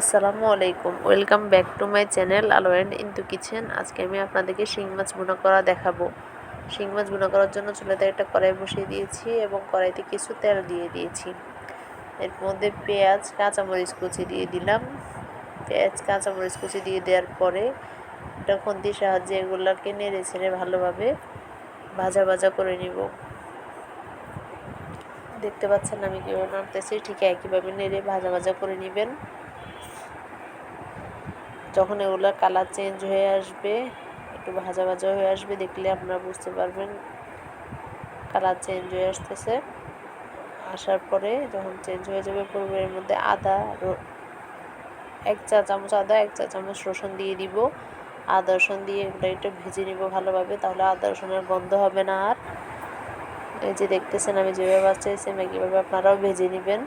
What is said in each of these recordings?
আসসালামু আলাইকুম। Welcome back to my channel Alo and into kitchen আজকে আমি আপনাদেরকে শিং মাছ ভুনা করা দেখাবো। শিং মাছ ভুনা করার জন্য চুলাতে একটা কড়াই বসিয়ে দিয়েছি এবং কড়াইতে কিছু তেল দিয়ে দিয়েছি। এর মধ্যে পেঁয়াজ, কাঁচামরিচ কুচি দিয়ে দিলাম। পেঁয়াজ, কাঁচামরিচ কুচি দিয়ে দেওয়ার পরে একটা খুন্তির সাহায্যে এগুলোকে নেড়ে ছেড়ে ভালোভাবে ভাজা ভাজা করে নিব। দেখতে পাচ্ছেন আমি কীভাবে নাড়তেছি, ঠিক একইভাবে নেড়ে ভাজা ভাজা করে নেবেন। যখন এগুলো কালার চেঞ্জ হয়ে আসবে, একটু ভাজা ভাজা হয়ে আসবে, দেখলে আপনারা বুঝতে পারবেন কালার চেঞ্জ হয়ে আসতেছে। আসার পরে যখন চেঞ্জ হয়ে যাবে পুরো এর মধ্যে আদা এক চা চামচ আদা, এক চা চামচ রসুন দিয়ে দিব। আদা, রসুন দিয়ে এগুলো একটু ভেজে নিব ভালোভাবে, তাহলে আদা রসুনের গন্ধ হবে না আর। এই যে দেখতেছেন, আমি যেভাবে বাচ্চাইছি একইভাবে আপনারাও ভেজে নেবেন।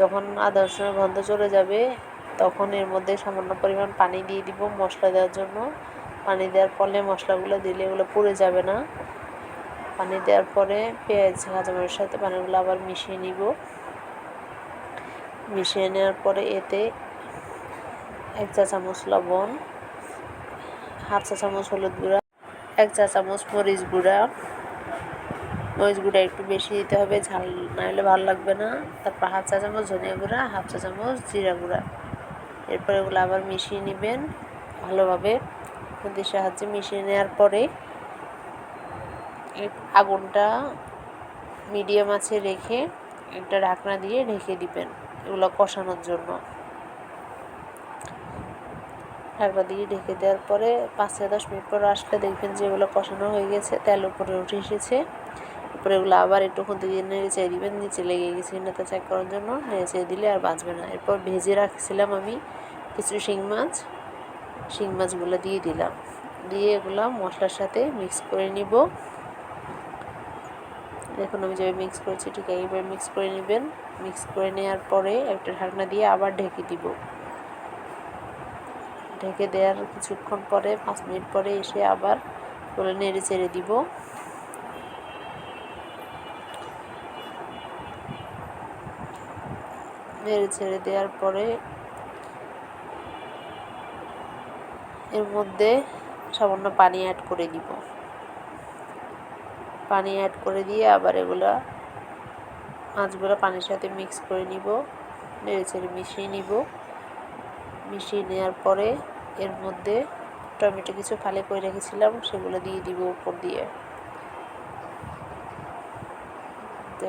যখন আদা, রসুনের গন্ধ চলে যাবে তখন এর মধ্যে সামান্য পরিমাণ পানি দিয়ে দিব মশলা দেওয়ার জন্য। পানি দেওয়ার ফলে মশলাগুলো দিলে এগুলো পুড়ে যাবে না। পানি দেওয়ার পরে পেঁয়াজ, কাঁচামরিচের সাথে পানিগুলো আবার মিশিয়ে নিব। মিশিয়ে নেওয়ার পরে এতে এক চা চামচ লবণ, হাফ চা চামচ হলুদ গুঁড়া, এক চা চামচ মরিচ গুঁড়া। মরিচ গুঁড়া একটু বেশি দিতে হবে, ঝাল না হলে ভালো লাগবে না। তারপর হাফ চা চামচ ধনিয়া গুঁড়া, হাফ চা চামচ জিরা গুঁড়া। এরপর ওগুলো আবার মিশিয়ে নেবেন ভালোভাবে খুন্তির সাহায্যে মিশিয়ে নেওয়ার পরে আগুনটা মিডিয়াম আছে রেখে একটা ঢাকনা দিয়ে ঢেকে দিবেন এগুলো কষানোর জন্য। ঢাকনা দিয়ে ঢেকে দেওয়ার পরে পাঁচ থেকে দশ মিনিট পর আসলে দেখবেন যে এগুলো কষানো হয়ে গেছে, তেল উপরে উঠে এসেছে। এরপরে ওগুলো আবার একটু খুঁতে দিয়ে নেড়ে দিবেন, নিচে লেগে গেছে কিনাতে চেক করার জন্য নেড়ে দিলে আর বাঁচবে না। এরপর ভেজে রাখছিলাম আমি কিছু শিং মাছ, শিং মাছগুলো দিয়ে দিলাম। দিয়ে এগুলো মশলার সাথে মিক্স করে নিব। দেখুন আমি যেভাবে মিক্স করেছি ঠিক এইভাবে মিক্স করে নেবেন। মিক্স করে নেওয়ার পরে একটা ঢাকনা দিয়ে আবার ঢেকে দিব। ঢেকে দেওয়ার কিছুক্ষণ পরে, পাঁচ মিনিট পরে এসে আবার করে নেড়ে চেড়ে দিব। নেড়ে ছেড়ে দেওয়ার পরে এর মধ্যে সামান্য পানি অ্যাড করে দিব পানি অ্যাড করে দিয়ে আবার এগুলা মাছগুলো পানির সাথে মিক্স করে নিব, নেড়ে ছেড়ে মিশিয়ে নিব। মিশিয়ে নেওয়ার পরে এর মধ্যে টমেটো কিছু ফালে করে রেখেছিলাম, সেগুলো দিয়ে দিব উপর দিয়ে।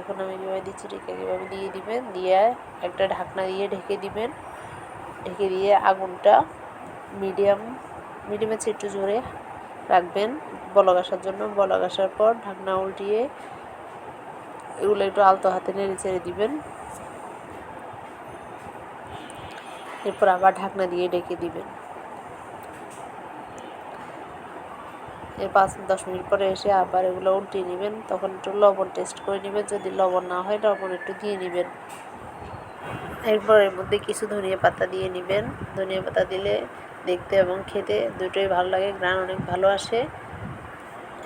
এখন আমি কীভাবে দিচ্ছি ঠিক কীভাবে দিয়ে দিবেন? দিয়ে একটা ঢাকনা দিয়ে ঢেকে দিবেন। ঢেকে দিয়ে আগুনটা মিডিয়াম, মিডিয়ামে একটু জোরে রাখবেন বলক আসার জন্য। বলক আসার পর ঢাকনা উল্টিয়ে এগুলো একটু আলতো হাতে নেড়ে ছেড়ে দিবেন। এরপর আবার ঢাকনা দিয়ে ডেকে দিবেন। এর পাঁচ দশ মিনিট পরে এসে আবার এগুলো উল্টিয়ে নেবেন। তখন একটু লবণ টেস্ট করে নেবেন। যদি লবণ না হয়, লবণ একটু দিয়ে নেবেন। এরপর এর মধ্যে কিছু ধনিয়া পাতা দিয়ে নেবেন। ধনিয়া পাতা দিলে দেখতে এবং খেতে দুটোই ভালো লাগে গ্রান অনেক ভালো আসে।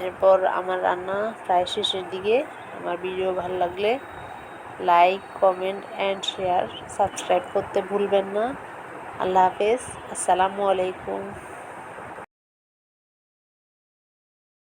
এরপর আমার রান্না প্রায় শেষের দিকে। আমার ভিডিও ভালো লাগলে like, comment and share subscribe করতে ভুলবেন না। আল্লাহ হাফেজ। আসসালামু আলাইকুম।